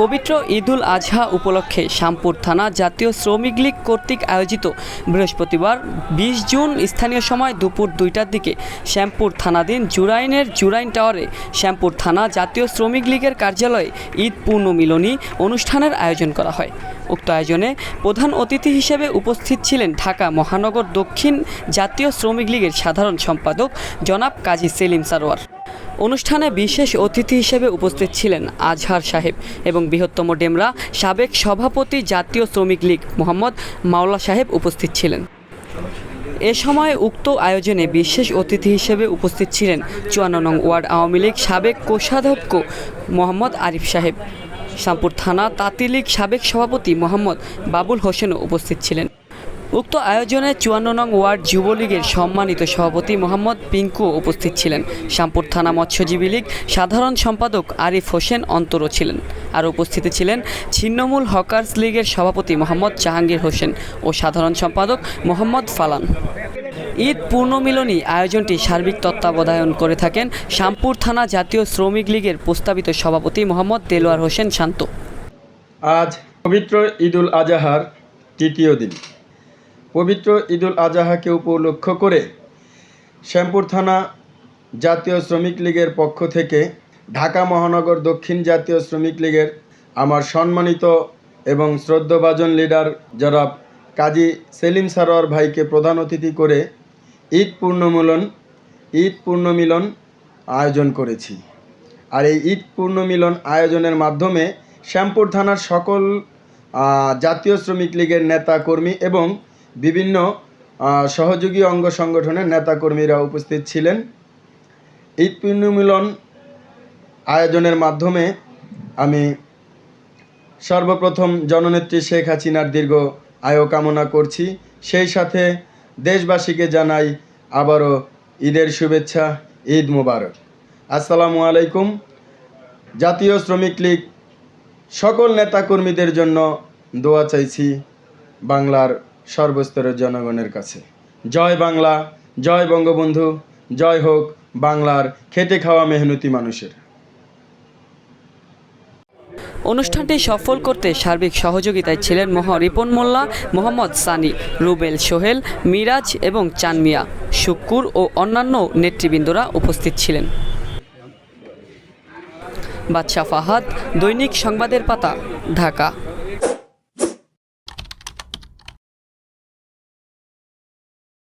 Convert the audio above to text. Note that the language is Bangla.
পবিত্র ঈদুল আজহা উপলক্ষে শ্যামপুর থানা জাতীয় শ্রমিক লীগ কর্তৃক আয়োজিত বৃহস্পতিবার বিশ জুন স্থানীয় সময় দুপুর দুইটার দিকে শ্যামপুর থানাধীন জুরাইনের জুরাইন টাওয়ারে শ্যামপুর থানা জাতীয় শ্রমিক লীগের কার্যালয়ে ঈদ পূর্ণ মিলনী অনুষ্ঠানের আয়োজন করা হয়। উক্ত আয়োজনে প্রধান অতিথি হিসেবে উপস্থিত ছিলেন ঢাকা মহানগর দক্ষিণ জাতীয় শ্রমিক লীগের সাধারণ সম্পাদক জনাব কাজী সেলিম সারোয়ার। অনুষ্ঠানে বিশেষ অতিথি হিসেবে উপস্থিত ছিলেন আজহার সাহেব এবং বৃহত্তম ডেমরা সাবেক সভাপতি জাতীয় শ্রমিক লীগ মোহাম্মদ মাওলা সাহেব উপস্থিত ছিলেন। এ সময় উক্ত আয়োজনে বিশেষ অতিথি হিসেবে উপস্থিত ছিলেন চুয়ান্ন নং ওয়ার্ড আওয়ামী লীগ সাবেক কোষাধ্যক্ষ মোহাম্মদ আরিফ সাহেব। শ্যামপুর থানা তাঁতি লীগ সাবেক সভাপতি মোহাম্মদ বাবুল হোসেনও উপস্থিত ছিলেন। উক্ত আয়োজনে চুয়ান্ন নং ওয়ার্ড যুবলীগের সম্মানিত সভাপতি মোহাম্মদ পিঙ্কু উপস্থিত ছিলেন। শ্যামপুর থানা মৎস্যজীবী লীগ সাধারণ সম্পাদক আরিফ হোসেন অন্তরও ছিলেন। আর উপস্থিত ছিলেন ছিন্নমূল হকার্স লীগের সভাপতি মোহাম্মদ জাহাঙ্গীর হোসেন ও সাধারণ সম্পাদক মোহাম্মদ ফালান। ঈদ পূর্ণমিলনী আয়োজনটি সার্বিক তত্ত্বাবধায়ন করে থাকেন শ্যামপুর থানা জাতীয় শ্রমিক লীগের প্রস্তাবিত সভাপতি মোহাম্মদ দেলোয়ার হোসেন শান্ত। আজ পবিত্র ঈদুল আজাহার তৃতীয় দিন। পবিত্র ঈদুল আজাহাকে উপলক্ষ করে শ্যামপুর থানা জাতীয় শ্রমিক লীগের পক্ষ থেকে ঢাকা মহানগর দক্ষিণ জাতীয় শ্রমিক লীগের আমার সম্মানিত এবং শ্রদ্ধাভাজন লিডার যারা কাজী সেলিম সারোয়ার ভাইকে প্রধান অতিথি করে ঈদ পূর্ণমিলন ঈদ পূর্ণমিলন আয়োজন করেছি। আর এই ঈদ পূর্ণমিলন আয়োজনের মাধ্যমে শ্যামপুর থানার সকল জাতীয় শ্রমিক লীগের নেতা কর্মী এবং বিভিন্ন সহযোগী অঙ্গ সংগঠনের নেতাকর্মীরা উপস্থিত ছিলেন। ঈদ পূর্ণমিলন আয়োজনের মাধ্যমে আমি সর্বপ্রথম জননেত্রী শেখ হাসিনার দীর্ঘ আয়ু কামনা করছি। সেই সাথে দেশবাসীকে জানাই আবারও ঈদের শুভেচ্ছা, ঈদ মুবারক। আসসালামু আলাইকুম। জাতীয় শ্রমিক লীগ সকল নেতাকর্মীদের জন্য দোয়া চাইছি বাংলার সর্বস্তরের জনগণের কাছে। জয় বাংলা, জয় বঙ্গবন্ধু, জয় হোক বাংলার খেটে খাওয়া মেহনতি মানুষের। অনুষ্ঠানটি সফল করতে সার্বিক সহযোগিতায় ছিলেন মহ রিপন মোল্লা, মোহাম্মদ সানি, রুবেল সোহেল, মিরাজ এবং চানমিয়া। শুক্কুর ও অন্যান্য নেতৃবৃন্দরা উপস্থিত ছিলেন। বাদশাহ ফাহাদ, দৈনিক সংবাদের পাতা, ঢাকা।